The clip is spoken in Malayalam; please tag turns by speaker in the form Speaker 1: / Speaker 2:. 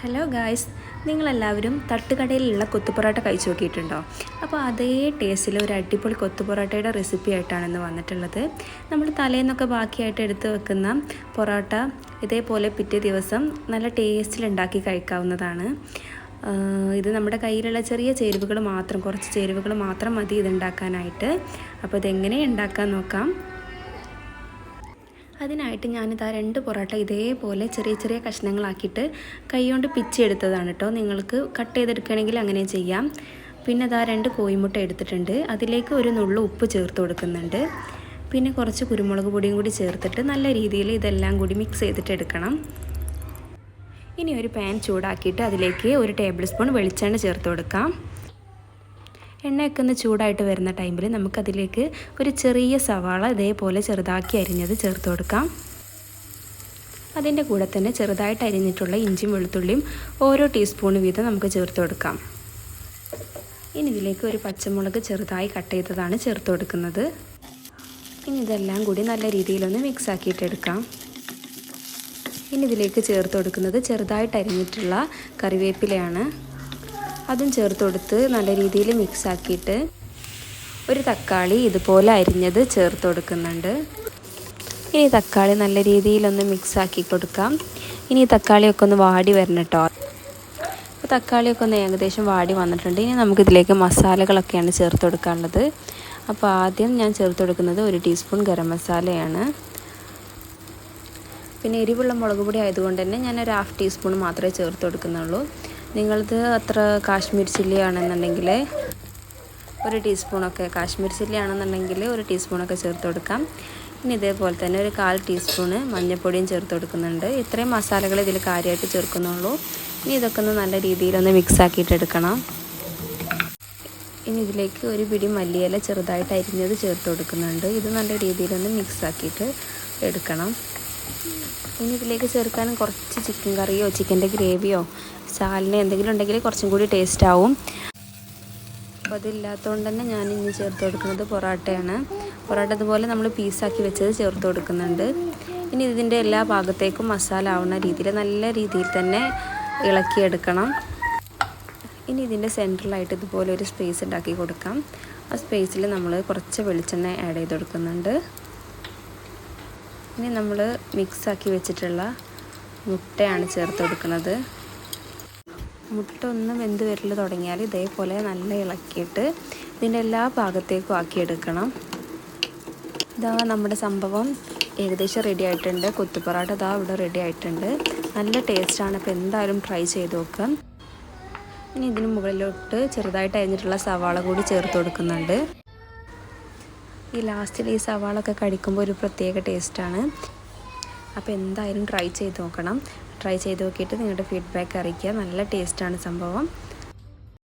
Speaker 1: ഹലോ ഗായ്സ് നിങ്ങളെല്ലാവരും തട്ടുകടയിലുള്ള കൊത്തുപൊറോട്ട കഴിച്ചു നോക്കിയിട്ടുണ്ടോ? അപ്പോൾ അതേ ടേസ്റ്റിൽ ഒരു അടിപൊളി കൊത്തുപൊറോട്ടയുടെ റെസിപ്പി ആയിട്ടാണ് ഇന്ന് വന്നിട്ടുള്ളത്. നമ്മൾ തലേന്നൊക്കെ ബാക്കിയായിട്ട് എടുത്ത് വെക്കുന്ന പൊറോട്ട ഇതേപോലെ പിറ്റേ ദിവസം നല്ല ടേസ്റ്റിൽ ഉണ്ടാക്കി കഴിക്കാവുന്നതാണ്. ഇത് നമ്മുടെ കയ്യിലുള്ള ചെറിയ ചേരുവകൾ മാത്രം കുറച്ച് ചേരുവകൾ മാത്രം മതി ഇത് ഉണ്ടാക്കാനായിട്ട്. അപ്പോൾ ഇതെങ്ങനെ ഉണ്ടാക്കാൻ നോക്കാം. അതിനായിട്ട് ഞാനിതാ രണ്ട് പൊറോട്ട ഇതേപോലെ ചെറിയ ചെറിയ കഷ്ണങ്ങളാക്കിയിട്ട് കൈകൊണ്ട് പിച്ചെടുത്തതാണ് കേട്ടോ നിങ്ങൾക്ക് കട്ട് ചെയ്തെടുക്കുകയാണെങ്കിൽ അങ്ങനെ ചെയ്യാം. പിന്നെ ഇതാ രണ്ട് കോയിമുട്ട എടുത്തിട്ടുണ്ട്. അതിലേക്ക് ഒരു നുള്ളു ഉപ്പ് ചേർത്ത് കൊടുക്കുന്നുണ്ട്. പിന്നെ കുറച്ച് കുരുമുളക് പൊടിയും കൂടി ചേർത്തിട്ട് നല്ല രീതിയിൽ ഇതെല്ലാം കൂടി മിക്സ് ചെയ്തിട്ട് എടുക്കണം. ഇനി ഒരു പാൻ ചൂടാക്കിയിട്ട് അതിലേക്ക് ഒരു ടേബിൾ സ്പൂൺ വെളിച്ചെണ്ണ ചേർത്ത് കൊടുക്കാം. എണ്ണയൊക്കെ ഒന്ന് ചൂടായിട്ട് വരുന്ന ടൈമിൽ നമുക്കതിലേക്ക് ഒരു ചെറിയ സവാള ഇതേപോലെ ചെറുതാക്കി അരിഞ്ഞത് ചേർത്ത് കൊടുക്കാം. അതിന്റെ കൂടെ തന്നെ ചെറുതായിട്ട് അരിഞ്ഞിട്ടുള്ള ഇഞ്ചിയും വെളുത്തുള്ളിയും ഓരോ ടീസ്പൂൺ വീതം നമുക്ക് ചേർത്ത് കൊടുക്കാം. ഇനി ഇതിലേക്ക് ഒരു പച്ചമുളക് ചെറുതായി കട്ട് ചെയ്തതാണ് ചേർത്ത് കൊടുക്കുന്നത്. ഇനി ഇതെല്ലാം കൂടി നല്ല രീതിയിലൊന്ന് മിക്സ് ആക്കിയിട്ടെടുക്കാം ഇനി ഇതിലേക്ക് ചേർത്ത് കൊടുക്കുന്നത് ചെറുതായിട്ട് അരിഞ്ഞിട്ടുള്ള കറിവേപ്പിലയാണ്. അതും ചേർത്ത് കൊടുത്ത് നല്ല രീതിയിൽ മിക്സ് ആക്കിയിട്ട് ഒരു തക്കാളി ഇതുപോലെ അരിഞ്ഞത് ചേർത്ത് കൊടുക്കുന്നുണ്ട്. ഇനി തക്കാളി നല്ല രീതിയിലൊന്ന് മിക്സ് ആക്കി കൊടുക്കാം. ഇനി തക്കാളിയൊക്കെ ഒന്ന് വാടി വരണം കേട്ടോ അപ്പോൾ തക്കാളിയൊക്കെ ഒന്ന് ഏകദേശം വാടി വന്നിട്ടുണ്ട്. ഇനി നമുക്കിതിലേക്ക് മസാലകളൊക്കെയാണ് ചേർത്ത് കൊടുക്കാനുള്ളത്. അപ്പോൾ ആദ്യം ഞാൻ ചേർത്ത് കൊടുക്കുന്നത് ഒരു ടീസ്പൂൺ ഗരം മസാലയാണ്. പിന്നെ എരിവുള്ള മുളക് പൊടി ആയതുകൊണ്ട് തന്നെ ഞാൻ ഒരു ഹാഫ് ടീസ്പൂൺ മാത്രമേ ചേർത്ത് കൊടുക്കുന്നുള്ളൂ. നിങ്ങളത് അത്ര കാശ്മീർ ചില്ലി ആണെന്നുണ്ടെങ്കിൽ ഒരു ടീസ്പൂണൊക്കെ കാശ്മീർ ചില്ലി ആണെന്നുണ്ടെങ്കിൽ ഒരു ടീസ്പൂണൊക്കെ ചേർത്ത് കൊടുക്കാം. ഇനി ഇതേപോലെ തന്നെ ഒരു കാൽ ടീസ്പൂണ് മഞ്ഞൾപ്പൊടിയും ചേർത്ത് കൊടുക്കുന്നുണ്ട്. ഇത്രയും മസാലകൾ ഇതിൽ കാര്യമായിട്ട് ചേർക്കുന്നുള്ളൂ. ഇനി ഇതൊക്കെ ഒന്ന് നല്ല രീതിയിലൊന്ന് മിക്സ് ആക്കിയിട്ട് എടുക്കണം. ഇനി ഇതിലേക്ക് ഒരു പിടി മല്ലിയില ചെറുതായിട്ട് അരിഞ്ഞത് ചേർത്ത് കൊടുക്കുന്നുണ്ട്. ഇത് നല്ല രീതിയിലൊന്ന് മിക്സ് ആക്കിയിട്ട് എടുക്കണം. ഇനി ഇതിലേക്ക് ചേർക്കാനും കുറച്ച് ചിക്കൻ കറിയോ ചിക്കന്റെ ഗ്രേവിയോ സാലിന് എന്തെങ്കിലും ഉണ്ടെങ്കിൽ കുറച്ചും കൂടി ടേസ്റ്റ് ആവും. അപ്പോൾ അതില്ലാത്തതുകൊണ്ട് തന്നെ ഞാൻ ഇനി ചേർത്ത് കൊടുക്കുന്നത് പൊറോട്ടയാണ്. പൊറോട്ട അതുപോലെ നമ്മൾ പീസാക്കി വെച്ചത് ചേർത്ത് കൊടുക്കുന്നുണ്ട്. ഇനി ഇതിന്റെ എല്ലാ ഭാഗത്തേക്കും മസാല ആവുന്ന രീതിയിൽ നല്ല രീതിയിൽ തന്നെ ഇളക്കിയെടുക്കണം ഇനി ഇതിന്റെ സെന്ററിലായിട്ട് ഇതുപോലെ ഒരു സ്പേസ് ഉണ്ടാക്കി കൊടുക്കാം. ആ സ്പേസിൽ നമ്മൾ കുറച്ച് വെളിച്ചെണ്ണ ആഡ് ചെയ്ത് കൊടുക്കുന്നുണ്ട്. ഇനി നമ്മൾ മിക്സാക്കി വെച്ചിട്ടുള്ള മുട്ടയാണ് ചേർത്ത് കൊടുക്കുന്നത്. മുട്ട ഒന്ന് വെന്ത് വരൽ തുടങ്ങിയാൽ ഇതേപോലെ നല്ല ഇളക്കിയിട്ട് ഇതിന്റെ എല്ലാ ഭാഗത്തേക്കും ആക്കിയെടുക്കണം. ഇതാ നമ്മുടെ സംഭവം ഏകദേശം റെഡി ആയിട്ടുണ്ട്. കുത്തുപൊറാട്ട ഇതാ ഇവിടെ റെഡി ആയിട്ടുണ്ട്. നല്ല ടേസ്റ്റാണ് അപ്പോൾ എന്തായാലും ട്രൈ ചെയ്ത് നോക്കാം. ഇനി ഇതിന് മുകളിലോട്ട് ചെറുതായിട്ട് അരിഞ്ഞിട്ടുള്ള സവാള കൂടി ചേർത്ത് കൊടുക്കുന്നുണ്ട്. ഈ ലാസ്റ്റിൽ ഈ സവാള ഒക്കെ കടിക്കുമ്പോൾ ഒരു പ്രത്യേക ടേസ്റ്റാണ് അപ്പോൾ എന്തായാലും ട്രൈ ചെയ്ത് നോക്കണം. ട്രൈ ചെയ്ത് നോക്കിയിട്ട് നിങ്ങളുടെ ഫീഡ്ബാക്ക് അറിയിക്കുക. നല്ല ടേസ്റ്റാണ് സംഭവം.